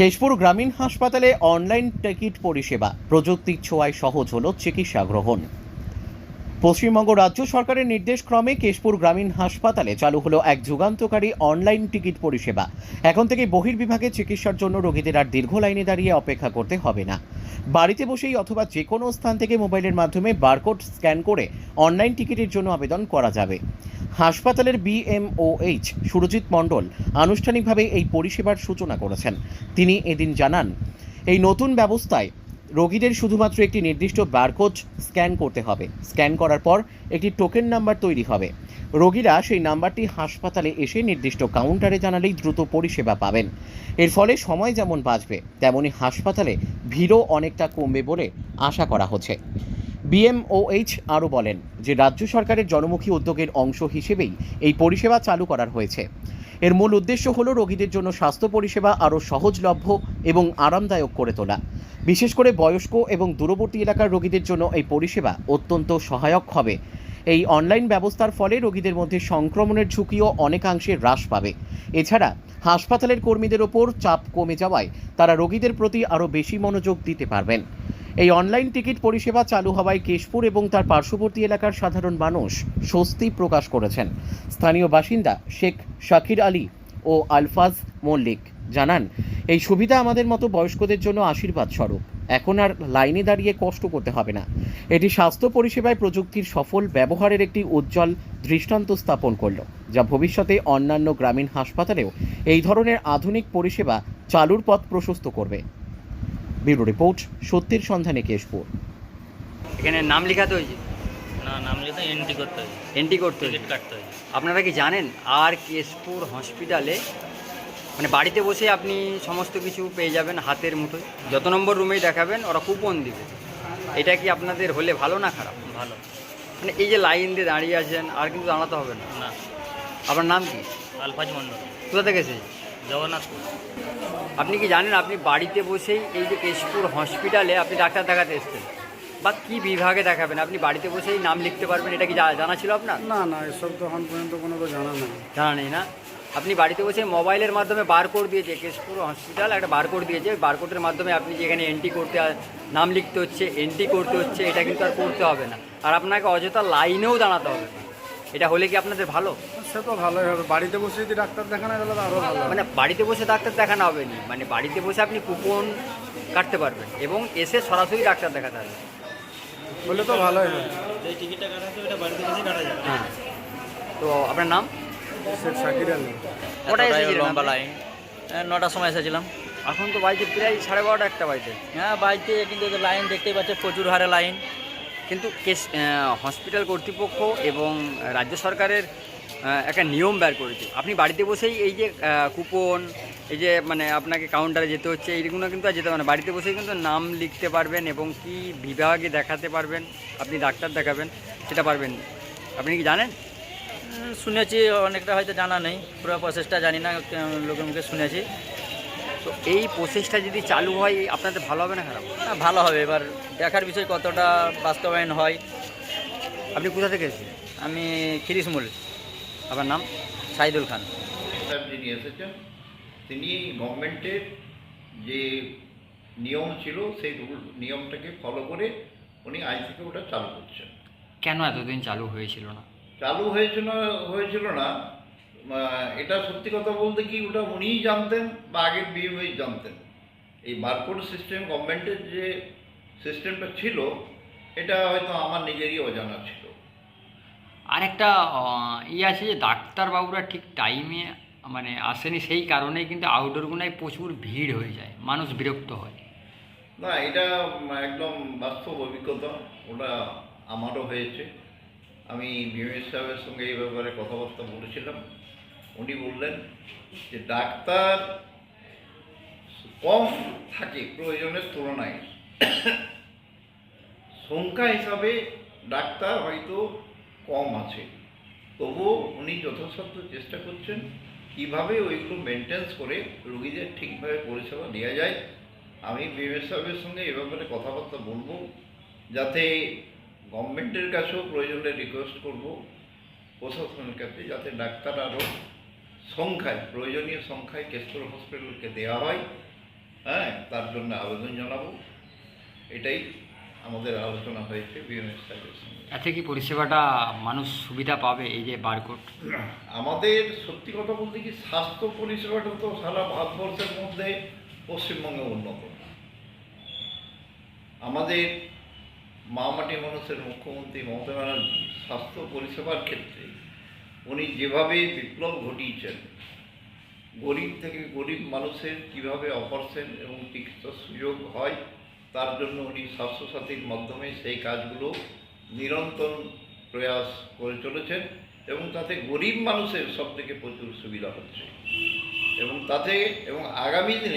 কেশপুর গ্রামীণ হাসপাতালে online ticket পরিষেবা। প্রযুক্তির ছোঁয়ায় সহজ হল চিকিৎসা গ্রহণ। পশ্চিমবঙ্গ রাজ্য সরকারের নির্দেশক্রমে কেশপুর গ্রামীণ হাসপাতালে চালু হলো এক যুগান্তকারী অনলাইন টিকিট পরিষেবা। এখন থেকে বহির্বিভাগে চিকিৎসার জন্য রোগীদের আর দীর্ঘ লাইনে দাঁড়িয়ে অপেক্ষা করতে হবে না। বাড়িতে বসেই অথবা যে কোনো স্থান থেকে মোবাইলের মাধ্যমে বারকোড স্ক্যান করে অনলাইন টিকিটের জন্য আবেদন করা যাবে। হাসপাতালের বিএমওএইচ সুরজিৎ মণ্ডল, আনুষ্ঠানিকভাবে এই পরিষেবার সূচনা করেছেন। তিনি এদিন জানান, এই নতুন ব্যবস্থায় রোগীদের শুধুমাত্র একটি নির্দিষ্ট বারকোড স্ক্যান করতে হবে। স্ক্যান করার পর একটি টোকেন নাম্বার তৈরি হবে। রোগীরা সেই নাম্বারটি হাসপাতালে এসে নির্দিষ্ট কাউন্টারে জানালেই দ্রুত পরিষেবা পাবেন। এর ফলে সময় যেমন বাঁচবে, তেমনি হাসপাতালে ভিড়ও অনেকটা কমবে বলে আশা করা হচ্ছে। বিএমওএইচ আরও বলেন যে রাজ্য সরকারের জনমুখী উদ্যোগের অংশ হিসেবেই এই পরিষেবা চালু করার হয়েছে। এর মূল উদ্দেশ্য হল রোগীদের জন্য স্বাস্থ্য পরিষেবা আরও সহজলভ্য এবং আরামদায়ক করে তোলা। বিশেষ করে বয়স্ক এবং দূরবর্তী এলাকার রোগীদের জন্য এই পরিষেবা অত্যন্ত সহায়ক হবে। এই অনলাইন ব্যবস্থার ফলে রোগীদের মধ্যে সংক্রমণের ঝুঁকিও অনেকাংশে হ্রাস পাবে। এছাড়া হাসপাতালের কর্মীদের ওপর চাপ কমে যাওয়ায় তারা রোগীদের প্রতি আরও বেশি মনোযোগ দিতে পারবেন। এই অনলাইন টিকিট পরিষেবা চালু হওয়ায় কেশপুর এবং তার পার্শ্ববর্তী এলাকার সাধারণ মানুষ স্বস্তি প্রকাশ করেছেন। স্থানীয় বাসিন্দা শেখ শাকির আলী ও আলফাজ মল্লিক জানান, এই সুবিধা আমাদের মতো বয়স্কদের জন্য আশীর্বাদ স্বরূপ। এখন আর লাইনে দাঁড়িয়ে কষ্ট করতে হবে না। এটি স্বাস্থ্য পরিষেবায় প্রযুক্তির সফল ব্যবহারের একটি উজ্জ্বল দৃষ্টান্ত স্থাপন করল, যা ভবিষ্যতে অন্যান্য গ্রামীণ হাসপাতালেও এই ধরনের আধুনিক পরিষেবা চালুর পথ প্রশস্ত করবে। ব্যুরো রিপোর্ট সত্যের সন্ধানে কেশপুর। এখানে নাম লেখাতে হয়েছে না নাম লিখে এন্ট্রি করতে হবে এন্ট্রি করতে হয়েছে টিকিট কাটতে হবে আপনারা কি জানেন আর কেশপুর হসপিটালে মানে বাড়িতে বসে আপনি সমস্ত কিছু পেয়ে যাবেন হাতের মুঠোয়? যত নম্বর রুমেই দেখাবেন ওরা কুপন দিবে। এটা কি আপনাদের হলে ভালো না খারাপ? ভালো। মানে এই যে লাইন দিয়ে দাঁড়িয়ে আছেন আর কিন্তু দাঁড়াতে হবে না। না। আপনার নাম কি? আলফাজ মণ্ডল। কোথা থেকে এসেছে জগন্নাথপুর। আপনি কি জানেন আপনি বাড়িতে বসেই এই যে কেশপুর হসপিটালে আপনি ডাক্তার দেখাতে এসেছেন? বা কি বিভাগে দেখাবেন? আপনি বাড়িতে বসেই নাম লিখতে পারবেন এটা কি জানা ছিল আপনার? না না এসব তো এখন পর্যন্ত কোনো তো জানা নেই। জানা নেই না? আপনি বাড়িতে বসে মোবাইলের মাধ্যমে বারকোড দিয়েছে কেশপুর হসপিটাল একটা বারকোড দিয়েছে বারকোডের মাধ্যমে আপনি যেখানে এন্ট্রি করতে নাম লিখতে হচ্ছে এন্ট্রি করতে হচ্ছে এটা কিন্তু আর করতে হবে না। আর আপনাকে অযথা লাইনেও দাঁড়াতে হবে। এটা হলে কি আপনাদের ভালো? সে তো ভালোই হবে। বাড়িতে বসে যদি ডাক্তার দেখানো গেলে তো আরও ভালো হবে। মানে বাড়িতে বসে ডাক্তার দেখানো হবে না। মানে বাড়িতে বসে আপনি কুপন কাটতে পারবেন এবং এসে সরাসরি ডাক্তার দেখাতে হবে। বলে তো ভালোই হবে। এই টিকিটটা কাটা আছে ওটা বাড়িতে বসে কাটা যাবে। হ্যাঁ। তো আপনার নাম? শেখ শাকির আলী কটায় এসেছিলেন লম্বা লাইন নটার সময় এসেছিলাম। এখন তো বাড়িতে প্রায় সাড়ে বারোটা একটা বাড়িতে হ্যাঁ বাড়িতে কিন্তু লাইন দেখতেই পাচ্ছে প্রচুর হারে লাইন কিন্তু কেস হসপিটাল কর্তৃপক্ষ এবং রাজ্য সরকারের একটা নিয়ম বের করেছে। আপনি বাড়িতে বসেই এই যে কুপন এই যে মানে আপনাকে কাউন্টারে যেতে হচ্ছে এইগুলো কিন্তু আর যেতে হবে না। বাড়িতে বসেই কিন্তু নাম লিখতে পারবেন এবং কি বিভাগে দেখাতে পারবেন আপনি ডাক্তার দেখাবেন সেটা পারবেন আপনি কি জানেন? শুনেছি অনেকটা হয়তো জানা নেই পুরো প্রসেসটা জানি না লোকের মুখে শুনেছি। তো এই প্রসেসটা যদি চালু হয় আপনাদের ভালো হবে না খারাপ? হ্যাঁ ভালো হবে। এবার দেখার বিষয় কতটা বাস্তবায়ন হয়। আপনি কোথা থেকে এসেছেন আমি খিরিসমুল আপনার নাম সাইদুল খান। যিনি এসেছেন। তিনি গভর্নমেন্টের যে নিয়ম ছিল সেই রুল নিয়মটাকে ফলো করে উনি আজ থেকে ওটা চালু করছেন। কেন এতদিন চালু হয়েছিল না? চালু হয়েছিল হয়েছিল না। এটা সত্যি কথা বলতে কি ওটা উনিই জানতেন বা আগের বিএমএই জানতেন। এই বারকোড সিস্টেম গভর্নমেন্টের যে সিস্টেমটা ছিল এটা হয়তো আমার নিজেরই অজানা ছিল। আর একটা ই আছে যে ডাক্তারবাবুরা ঠিক টাইমে মানে আসেনি সেই কারণেই কিন্তু আউটডোরগুলোয় প্রচুর ভিড় হয়ে যায়, মানুষ বিরক্ত হয়। না, এটা একদম বাস্তব অভিজ্ঞতা, ওটা আমারও হয়েছে। আমি বিএমএস সাহেবের সঙ্গে এই ব্যাপারে কথাবার্তা বলেছিলাম। উনি বললেন যে ডাক্তার কম থাকে, প্রয়োজনের তুলনায়। সংখ্যা হিসাবে ডাক্তার হয়তো কম আছে। তবুও উনি যথাসাধ্য চেষ্টা করছেন কীভাবে ওইগুলো মেনটেন্স করে রুগীদের ঠিকভাবে পরিষেবা দেওয়া যায়। আমি বিবেক সাহেবের সঙ্গে এ ব্যাপারে কথাবার্তা বলব, যাতে গভর্নমেন্টের কাছেও প্রয়োজনে রিকোয়েস্ট করব, প্রশাসনের কাছে যাতে ডাক্তার আরও সংখ্যায়, প্রয়োজনীয় সংখ্যায় কেশপুর হসপিটালকে দেওয়া হয়। হ্যাঁ তার জন্য আবেদন জানাব। এটাই আমাদের আলোচনা হয়েছে বিএমএস সাহেবের সঙ্গে এতে কি পরিষেবাটা মানুষ সুবিধা পাবে এই যে বারকোড? আমাদের সত্যি কথা বলতে কি স্বাস্থ্য পরিষেবাটা তো সারা ভারতবর্ষের মধ্যে পশ্চিমবঙ্গে উন্নত। আমাদের মামাটি মানুষের মুখ্যমন্ত্রী মমতা ব্যানার্জি স্বাস্থ্য পরিষেবার ক্ষেত্রে উনি যেভাবে বিপ্লব ঘটিয়েছেন গরিব থেকে গরিব মানুষের কীভাবে অপারেশন এবং চিকিৎসার সুযোগ হয় তার জন্য উনি স্বাস্থ্যসাথীর মাধ্যমে সেই কাজগুলো নিরন্তর প্রয়াস করে চলেছেন এবং তাতে গরিব মানুষের সব থেকে প্রচুর সুবিধা হচ্ছে। এবং তাতে, এবং আগামী দিনে